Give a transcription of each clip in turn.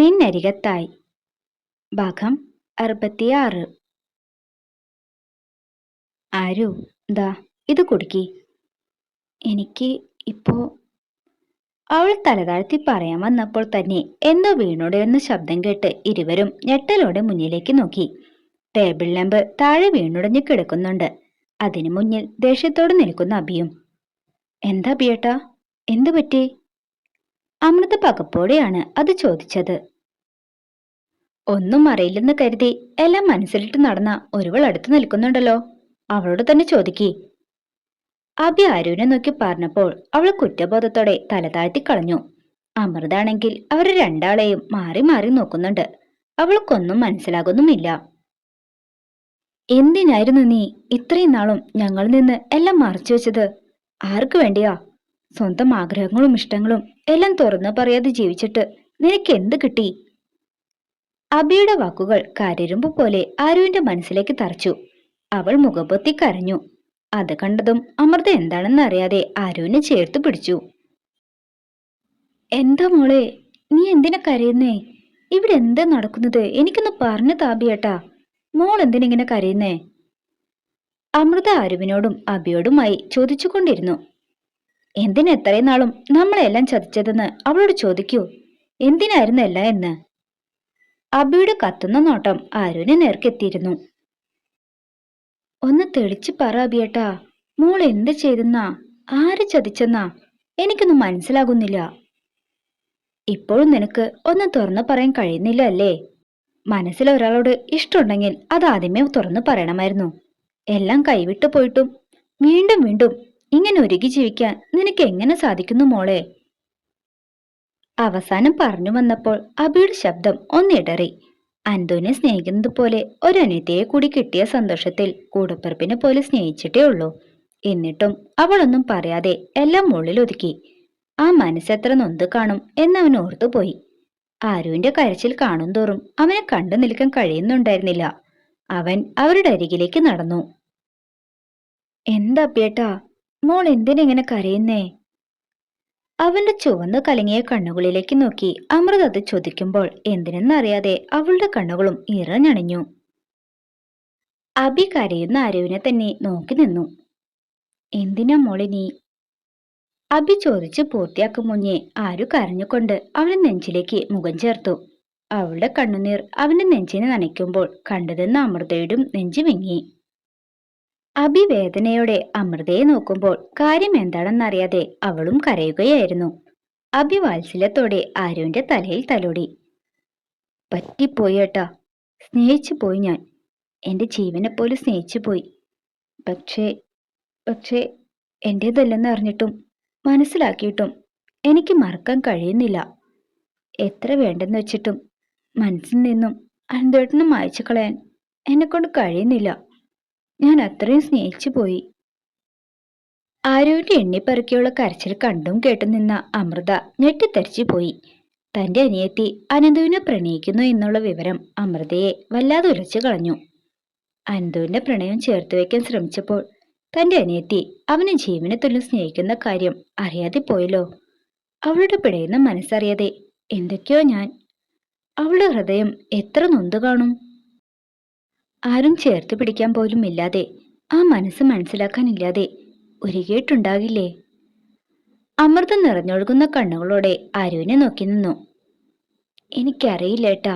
നിന്നരികത്തായി ഭാഗം അറുപത്തിയാറ്. ആരു ദാ ഇത് കുടുക്കി. എനിക്ക് ഇപ്പോ അവൾ തലതാഴ്ത്തി പറയാൻ വന്നപ്പോൾ തന്നെ എന്തോ വീണോടെ എന്ന ശബ്ദം കേട്ട് ഇരുവരും ഞെട്ടലോടെ മുന്നിലേക്ക് നോക്കി. ടേബിൾ ലാമ്പ് താഴെ വീണുടഞ്ഞു കിടക്കുന്നുണ്ട്. അതിനു മുന്നിൽ ദേഷ്യത്തോടെ നിൽക്കുന്ന അഭിയും എന്താ ബിയേട്ടാ എന്തു പറ്റി? അമൃത പകപ്പോടെയാണ് അത് ചോദിച്ചത്. ഒന്നും അറിയില്ലെന്ന് കരുതി എല്ലാം മനസ്സിലിട്ട് നടന്ന ഒരുവൾ അടുത്ത് നിൽക്കുന്നുണ്ടല്ലോ. അവളോട് തന്നെ ചോദിക്കി. അഭി അരുവിനെ നോക്കി പറഞ്ഞപ്പോൾ അവൾ കുറ്റബോധത്തോടെ തലതാഴ്ത്തി കളഞ്ഞു. അമൃതാണെങ്കിൽ അവർ രണ്ടാളെയും മാറി മാറി നോക്കുന്നുണ്ട്. അവൾക്കൊന്നും മനസ്സിലാകുന്നുമില്ല. എന്തിനായിരുന്നു നീ ഇത്രയും നാളും ഞങ്ങളിൽ നിന്ന് എല്ലാം മറച്ചു വെച്ചത്? ആർക്കു വേണ്ടിയാ? സ്വന്തം ആഗ്രഹങ്ങളും ഇഷ്ടങ്ങളും എല്ലാം തുറന്നു പറയാതെ ജീവിച്ചിട്ട് നിനക്ക് എന്ത് കിട്ടി? അബിയുടെ വാക്കുകൾ കരരുമ്പ് പോലെ ആരുവിന്റെ മനസ്സിലേക്ക് തറച്ചു. അവൾ മുഖപൊത്തി കരഞ്ഞു. അത് കണ്ടതും അമൃത എന്താണെന്ന് അറിയാതെ ആരുവിനെ ചേർത്ത് പിടിച്ചു. എന്താ മോളെ നീ എന്തിനാ കരയുന്നേ? ഇവിടെ എന്താ നടക്കുന്നത്? എനിക്കൊന്ന് പറഞ്ഞു താപിയേട്ടാ. മോൾ എന്തിനിങ്ങനെ കരയുന്നേ? അമൃത ആരുവിനോടും അബിയോടുമായി ചോദിച്ചുകൊണ്ടിരുന്നു. എന്തിനാ എത്രയും നാളും നമ്മളെല്ലാം ചതിച്ചതെന്ന് അവളോട് ചോദിക്കൂ. എന്തിനായിരുന്നു എല്ലാം എന്ന്? അബിയുടെ കത്തുന്ന നോട്ടം ആരുവിനെ നേർക്കെത്തിയിരുന്നു. ഒന്ന് തെളിച്ചു പറ അബിയേട്ടാ. മോൾ എന്ത് ചെയ്തെന്നാ? ആര് ചതിച്ചെന്നാ? എനിക്കൊന്നും മനസ്സിലാകുന്നില്ല. ഇപ്പോഴും നിനക്ക് ഒന്ന് തുറന്നു പറയാൻ കഴിയുന്നില്ല അല്ലേ? മനസ്സിൽ ഒരാളോട് ഇഷ്ടമുണ്ടെങ്കിൽ അത് ആദ്യമേ തുറന്നു പറയണമായിരുന്നു. എല്ലാം കൈവിട്ടു പോയിട്ടും വീണ്ടും വീണ്ടും ഇങ്ങനെ ഒരുകി ജീവിക്കാൻ നിനക്ക് എങ്ങനെ സാധിക്കുന്നു മോളെ? അവസാനം പറഞ്ഞു വന്നപ്പോൾ അബിയുടെ ശബ്ദം ഒന്നിടറി. അന്തുവിനെ സ്നേഹിക്കുന്നത് പോലെ ഒരനിയത്തിയെ കൂടി കിട്ടിയ സന്തോഷത്തിൽ കൂടപ്പിറപ്പിനെ പോലെ സ്നേഹിച്ചിട്ടേ ഉള്ളൂ. എന്നിട്ടും അവളൊന്നും പറയാതെ എല്ലാം മുള്ളിൽ ഒതുക്കി. ആ മനസ്സെത്ര നൊന്ത് കാണും എന്നവൻ ഓർത്തുപോയി ആരുവിന്റെ കരച്ചിൽ കാണും തോറും അവനെ കണ്ടു നിൽക്കാൻ കഴിയുന്നുണ്ടായിരുന്നില്ല. അവൻ അവരുടെ അരികിലേക്ക് നടന്നു. എന്താ പേട്ടാ മോൾ എന്തിനെങ്ങനെ കരയുന്നേ? അവന്റെ ചുവന്ന് കലങ്ങിയ കണ്ണുകളിലേക്ക് നോക്കി അമൃത അത് ചോദിക്കുമ്പോൾ എന്തിനെന്നറിയാതെ അവളുടെ കണ്ണുകളും ഇറഞ്ഞണിഞ്ഞു അബി കരയുന്ന ആരുവിനെ തന്നെ നോക്കി നിന്നു. എന്തിനാ മോളിനി അബി ചോദിച്ച് പൂർത്തിയാക്കും മുന്നേ ആരു കരഞ്ഞുകൊണ്ട് അവന് നെഞ്ചിലേക്ക് മുഖം ചേർത്തു. അവളുടെ കണ്ണുനീർ അവന്റെ നെഞ്ചിനെ നനയ്ക്കുമ്പോൾ കണ്ടതെന്ന് അമൃതയുടെ നെഞ്ചു വിങ്ങി അബി വേദനയോടെ അമൃതയെ നോക്കുമ്പോൾ കാര്യം എന്താണെന്നറിയാതെ അവളും കരയുകയായിരുന്നു. അഭിവാത്സല്യത്തോടെ ആരുവിന്റെ തലയിൽ തലോടി. പറ്റിപ്പോയി ഏട്ടാ. സ്നേഹിച്ചു പോയി ഞാൻ. എന്റെ ജീവനെ പോലും സ്നേഹിച്ചു പോയി. പക്ഷേ പക്ഷേ എന്റേതല്ലെന്ന് അറിഞ്ഞിട്ടും മനസ്സിലാക്കിയിട്ടും എനിക്ക് മറക്കാൻ കഴിയുന്നില്ല. എത്ര വേണ്ടെന്ന് വെച്ചിട്ടും മനസ്സിൽ നിന്നും അനന്തേട്ടനും മായച്ചു കളയാൻ എന്നെക്കൊണ്ട് കഴിയുന്നില്ല. ഞാൻ അത്രയും സ്നേഹിച്ചു പോയി. ആരോഗ്യ എണ്ണിപ്പറക്കിയുള്ള കരച്ചിൽ കണ്ടും കേട്ടും നിന്ന അമൃത ഞെട്ടിത്തരിച്ചു പോയി. തന്റെ അനിയത്തി അനന്തുവിനെ പ്രണയിക്കുന്നു എന്നുള്ള വിവരം അമൃതയെ വല്ലാതെ ഉലച്ചു കളഞ്ഞു. അനന്തുവിന്റെ പ്രണയം ചേർത്ത് വയ്ക്കാൻ ശ്രമിച്ചപ്പോൾ തന്റെ അനിയത്തി അവനെ ജീവനെ തുല്യം സ്നേഹിക്കുന്ന കാര്യം അറിയാതെ പോയല്ലോ. അവളുടെ പിടയുന്ന മനസ്സറിയാതെ എന്തൊക്കെയോ ഞാൻ. അവളുടെ ഹൃദയം എത്ര നൊന്തു കാണും. ആരും ചേർത്ത് പിടിക്കാൻ പോലും ഇല്ലാതെ ആ മനസ്സ് മനസ്സിലാക്കാനില്ലാതെ ഒരുകിയിട്ടുണ്ടാകില്ലേ അമൃതം നിറഞ്ഞൊഴുകുന്ന കണ്ണുകളോടെ അരുവിനെ നോക്കി നിന്നു. എനിക്കറിയില്ല ഏട്ടാ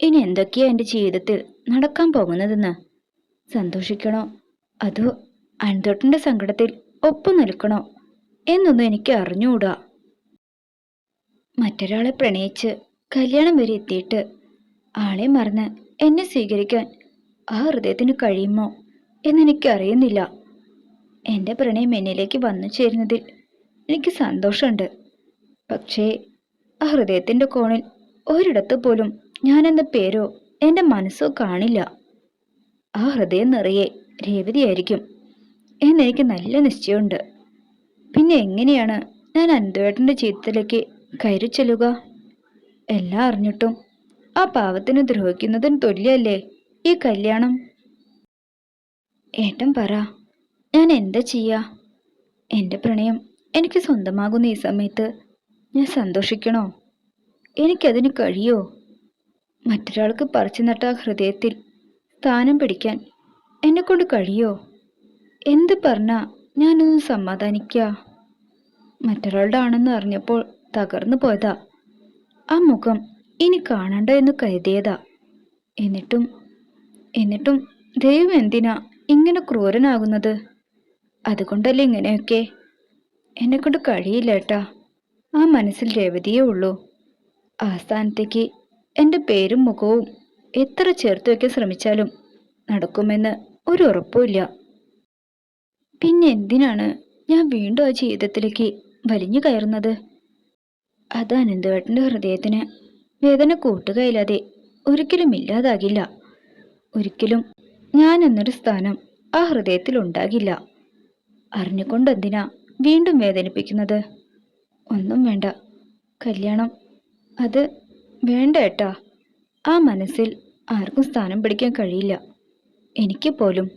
ഇനി എന്തൊക്കെയാ എന്റെ ജീവിതത്തിൽ നടക്കാൻ പോകുന്നതെന്ന്? സന്തോഷിക്കണോ? അതോ അൻതൊട്ടിന്റെ സങ്കടത്തിൽ ഒപ്പം നിൽക്കണോ? എന്നൊന്നും എനിക്ക് അറിഞ്ഞുകൂടാ. മറ്റൊരാളെ പ്രണയിച്ച് കല്യാണം വരെ എത്തിയിട്ട് ആളെ മറന്ന് എന്നെ സ്വീകരിക്കാൻ ആ ഹൃദയത്തിന് കഴിയുമോ എന്നെനിക്കറിയുന്നില്ല. എന്റെ പ്രണയം എന്നിലേക്ക് വന്നു ചേരുന്നതിൽ എനിക്ക് സന്തോഷമുണ്ട്. പക്ഷേ ആ ഹൃദയത്തിന്റെ കോണിൽ ഒരിടത്ത് പോലും ഞാനെന്ന പേരോ എന്റെ മനസ്സോ കാണില്ല. ആ ഹൃദയം നിറയെ രേവതിയായിരിക്കും എന്നെനിക്ക് നല്ല നിശ്ചയമുണ്ട്. പിന്നെ എങ്ങനെയാണ് ഞാൻ അനന്തവേട്ടന്റെ ജീവിതത്തിലേക്ക് കയറി ചെല്ലുക എല്ലാം അറിഞ്ഞിട്ടും ആ പാവത്തിന് ദ്രോഹിക്കുന്നതിന് തുല്യല്ലേ? ഈ കല്യാണം. ഏട്ടൻ പറ ഞാൻ എന്താ ചെയ്യാ? എന്റെ പ്രണയം എനിക്ക് സ്വന്തമാകുന്ന ഈ സമയത്ത് ഞാൻ സന്തോഷിക്കണോ? എനിക്കതിന് കഴിയോ? മറ്റൊരാൾക്ക് പറിച്ചു നട്ട ഹൃദയത്തിൽ സ്ഥാനം പിടിക്കാൻ എന്നെക്കൊണ്ട് കഴിയോ? എന്ത് പറഞ്ഞാ ഞാനൊന്ന് സമാധാനിക്ക? മറ്റൊരാളുടെ ആണെന്ന് അറിഞ്ഞപ്പോൾ തകർന്നു പോയതാ. ആ മുഖം ഇനി കാണണ്ട എന്ന് കരുതിയതാ. എന്നിട്ടും എന്നിട്ടും ദൈവം എന്തിനാ ഇങ്ങനെ ക്രൂരനാകുന്നത്? അതുകൊണ്ടല്ലേ ഇങ്ങനെയൊക്കെ? എന്നെ കൊണ്ട് കഴിയില്ല ഏട്ടാ. ആ മനസ്സിൽ രേവതിയേ ഉള്ളൂ. ആ സ്ഥാനത്തേക്ക് എന്റെ പേരും മുഖവും എത്ര ചേർത്ത് വയ്ക്കാൻ ശ്രമിച്ചാലും നടക്കുമെന്ന് ഒരു ഉറപ്പുമില്ല പിന്നെ എന്തിനാണ് ഞാൻ വീണ്ടും ആ ജീവിതത്തിലേക്ക് വലിഞ്ഞു കയറുന്നത്? അത് അനന്തവേട്ടന്റെ ഹൃദയത്തിന് വേദന കൂട്ടുകയില്ലാതെ ഒരിക്കലും ഇല്ലാതാകില്ല. ഒരിക്കലും ഞാൻ എന്നൊരു സ്ഥാനം ആ ഹൃദയത്തിൽ ഉണ്ടാകില്ല അറിഞ്ഞുകൊണ്ട് എന്തിനാ വീണ്ടും വേദനിപ്പിക്കുന്നത്? ഒന്നും വേണ്ട. കല്യാണം. അത് വേണ്ട ഏട്ടാ. ആ മനസ്സിൽ ആർക്കും സ്ഥാനം പിടിക്കാൻ കഴിയില്ല. എനിക്ക് പോലും.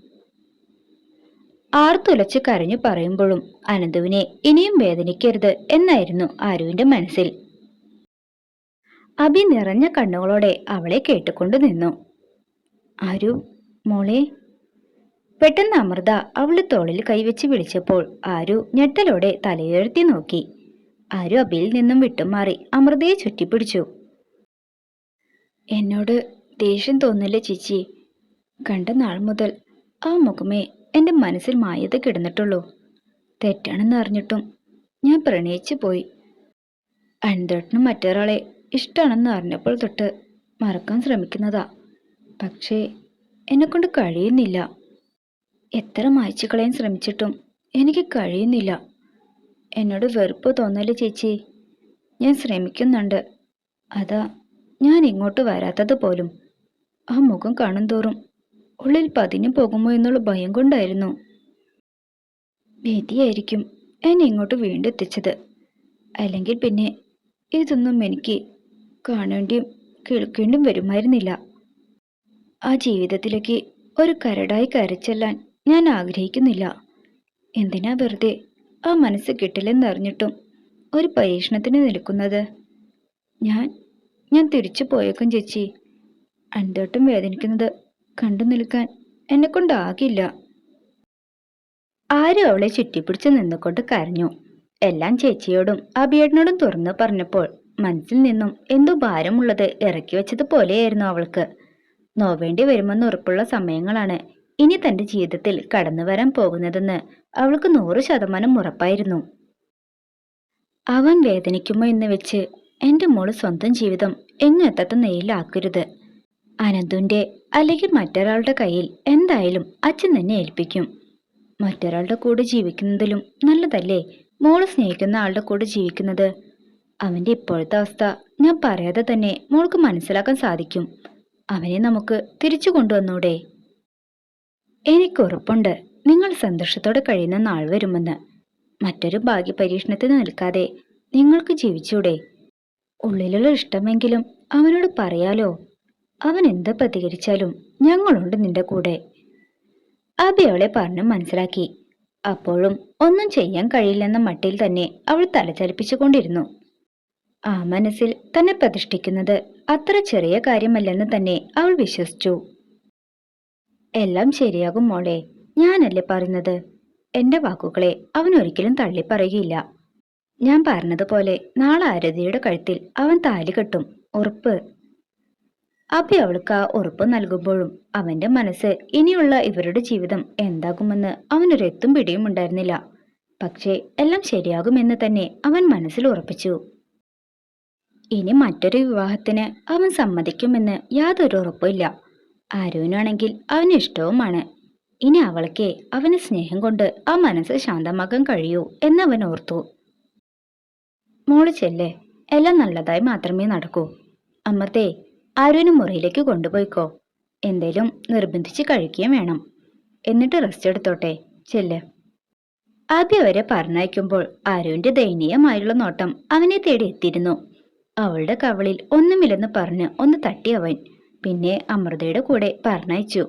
ആർത്തുലച്ച് കരഞ്ഞു പറയുമ്പോഴും അനന്തുവിനെ ഇനിയും വേദനിക്കരുത് എന്നായിരുന്നു ആരുവിന്റെ മനസ്സിൽ. അഭി നിറഞ്ഞ കണ്ണുകളോടെ അവളെ കേട്ടുകൊണ്ട് നിന്നു. ആരു? മോളെ? പെട്ടെന്ന് അമൃത അവളുടെ തോളിൽ കൈവച്ച് വിളിച്ചപ്പോൾ ആരു ഞെട്ടലോടെ തലയുയർത്തി നോക്കി. ആരു അബിയിൽ നിന്നും വിട്ടുമാറി അമൃതയെ ചുറ്റിപ്പിടിച്ചു. എന്നോട് ദേഷ്യം തോന്നില്ല ചിച്ചി? കണ്ട നാൾ മുതൽ ആ മുഖമേ എന്റെ മനസ്സിൽ മായത കിടന്നിട്ടുള്ളൂ. തെറ്റാണെന്ന് അറിഞ്ഞിട്ടും ഞാൻ പ്രണയിച്ചു പോയി. അൻതോട്ടിനും മറ്റൊരാളെ ഇഷ്ടമാണെന്ന് അറിഞ്ഞപ്പോൾ തൊട്ട് മറക്കാൻ ശ്രമിക്കുന്നതാ. പക്ഷേ എന്നെക്കൊണ്ട് കഴിയുന്നില്ല. എത്ര മായ്ച്ചു കളയാൻ ശ്രമിച്ചിട്ടും എനിക്ക് കഴിയുന്നില്ല. എന്നോട് വെറുപ്പ് തോന്നൽ ചേച്ചി. ഞാൻ ശ്രമിക്കുന്നുണ്ട്. അതാ ഞാൻ ഇങ്ങോട്ട് വരാത്തത് പോലും. ആ മുഖം കാണും തോറും ഉള്ളിൽ പതിഞ്ഞു പോകുമോ എന്നുള്ള ഭയം കൊണ്ടായിരുന്നു. ഭീതിയായിരിക്കും എന്നെ ഇങ്ങോട്ട് വീണ്ടും എത്തിച്ചത്. അല്ലെങ്കിൽ പിന്നെ ഇതൊന്നും എനിക്ക് കാണേണ്ടിയും കേൾക്കേണ്ടിയും വരുമായിരുന്നില്ല. ആ ജീവിതത്തിലേക്ക് ഒരു കരടായി കരച്ചെല്ലാൻ ഞാൻ ആഗ്രഹിക്കുന്നില്ല. എന്തിനാ വെറുതെ ആ മനസ്സ് കിട്ടില്ലെന്നറിഞ്ഞിട്ടും ഒരു പരീക്ഷണത്തിന് നിൽക്കുന്നത്? ഞാൻ ഞാൻ തിരിച്ചു പോയേക്കും ചേച്ചി. അൻതോട്ടം വേദനിക്കുന്നത് കണ്ടു നിൽക്കാൻ എന്നെ കൊണ്ടാകില്ല ആരും അവളെ ചുറ്റിപ്പിടിച്ച് നിന്നുകൊണ്ട് കരഞ്ഞു. എല്ലാം ചേച്ചിയോടും അബിയേട്ടനോടും തുറന്നു പറഞ്ഞപ്പോൾ മനസ്സിൽ നിന്നും എന്തോ ഭാരമുള്ളത് ഇറക്കി വെച്ചതുപോലെയായിരുന്നു അവൾക്ക്. നോവേണ്ടി വരുമെന്ന് ഉറപ്പുള്ള സമയങ്ങളാണ്. ഇനി തന്റെ ജീവിതത്തിൽ കടന്നു വരാൻ പോകുന്നതെന്ന് അവൾക്ക് നൂറ് ശതമാനം ഉറപ്പായിരുന്നു. അവൻ വേദനിക്കുമോ എന്ന് വെച്ച് എന്റെ മോൾ സ്വന്തം ജീവിതം എങ്ങെത്തത്ത നെയ്യിലാക്കരുത് അനന്തുന്റെ അല്ലെങ്കിൽ മറ്റൊരാളുടെ കയ്യിൽ എന്തായാലും അച്ഛൻ തന്നെ ഏൽപ്പിക്കും. മറ്റൊരാളുടെ കൂടെ ജീവിക്കുന്നതിലും നല്ലതല്ലേ? മോൾ സ്നേഹിക്കുന്ന ആളുടെ കൂടെ ജീവിക്കുന്നത്. അവന്റെ ഇപ്പോഴത്തെ അവസ്ഥ ഞാൻ പറയാതെ തന്നെ മോൾക്ക് മനസ്സിലാക്കാൻ സാധിക്കും. അവനെ നമുക്ക് തിരിച്ചു കൊണ്ടുവന്നൂടെ? എനിക്ക് ഉറപ്പുണ്ട്. നിങ്ങൾ സന്തോഷത്തോടെ കഴിയുന്ന നാൾ വരുമെന്ന്. മറ്റൊരു ഭാഗ്യ പരീക്ഷണത്തിന് നിൽക്കാതെ നിങ്ങൾക്ക് ജീവിച്ചൂടെ? ഉള്ളിലുള്ള ഇഷ്ടമെങ്കിലും അവനോട് പറയാലോ? അവൻ എന്ത് പ്രതികരിച്ചാലും ഞങ്ങളുണ്ട് നിന്റെ കൂടെ. അബി അവളെ പറഞ്ഞു മനസ്സിലാക്കി. അപ്പോഴും ഒന്നും ചെയ്യാൻ കഴിയില്ലെന്ന മട്ടിൽ തന്നെ അവൾ തലചലിപ്പിച്ചുകൊണ്ടിരുന്നു ആ മനസ്സിൽ തന്നെ പ്രതിഷ്ഠിക്കുന്നത് അത്ര ചെറിയ കാര്യമല്ലെന്ന് തന്നെ അവൾ വിശ്വസിച്ചു. എല്ലാം ശരിയാകും മോളെ ഞാനല്ലേ പറയുന്നത്? എന്റെ വാക്കുകളെ അവൻ ഒരിക്കലും തള്ളിപ്പറയുകയില്ല. ഞാൻ പറഞ്ഞതുപോലെ നാളെ ആരതിയുടെ കഴുത്തിൽ അവൻ താലി കെട്ടും ഉറപ്പ്. അഭി അവൾക്ക് ആ ഉറപ്പ് നൽകുമ്പോഴും അവന്റെ മനസ്സ് ഇനിയുള്ള ഇവരുടെ ജീവിതം എന്താകുമെന്ന് അവനൊരു എത്തും പിടിയും ഉണ്ടായിരുന്നില്ല. പക്ഷേ എല്ലാം ശരിയാകുമെന്ന് തന്നെ അവൻ മനസ്സിൽ ഉറപ്പിച്ചു. ഇനി മറ്റൊരു വിവാഹത്തിന് അവൻ സമ്മതിക്കുമെന്ന് യാതൊരു ഉറപ്പുമില്ല. അരുവിനാണെങ്കിൽ അവന് ഇഷ്ടവുമാണ്. ഇനി അവൾക്ക് അവന് സ്നേഹം കൊണ്ട് ആ മനസ്സ് ശാന്തമാക്കാൻ കഴിയൂ എന്നവൻ ഓർത്തു. മോൾ ചെല്ലേ. എല്ലാം നല്ലതായി മാത്രമേ നടക്കൂ. അമ്മത്തെ ആരുവിന് മുറിയിലേക്ക് കൊണ്ടുപോയിക്കോ. എന്തേലും നിർബന്ധിച്ച് കഴിക്കുകയും വേണം. എന്നിട്ട് റെസ്റ്റ് എടുത്തോട്ടെ. ചെല്ല്. ആദ്യം അവരെ പറഞ്ഞയക്കുമ്പോൾ ആരുവിന്റെ ദയനീയമായുള്ള നോട്ടം അവനെ തേടി എത്തിയിരുന്നു. അവളുടെ കവളിൽ ഒന്നുമില്ലെന്ന് പറഞ്ഞ് ഒന്ന് തട്ടി അവൻ പിന്നെ അമൃതയുടെ കൂടെ പറഞ്ഞയച്ചു.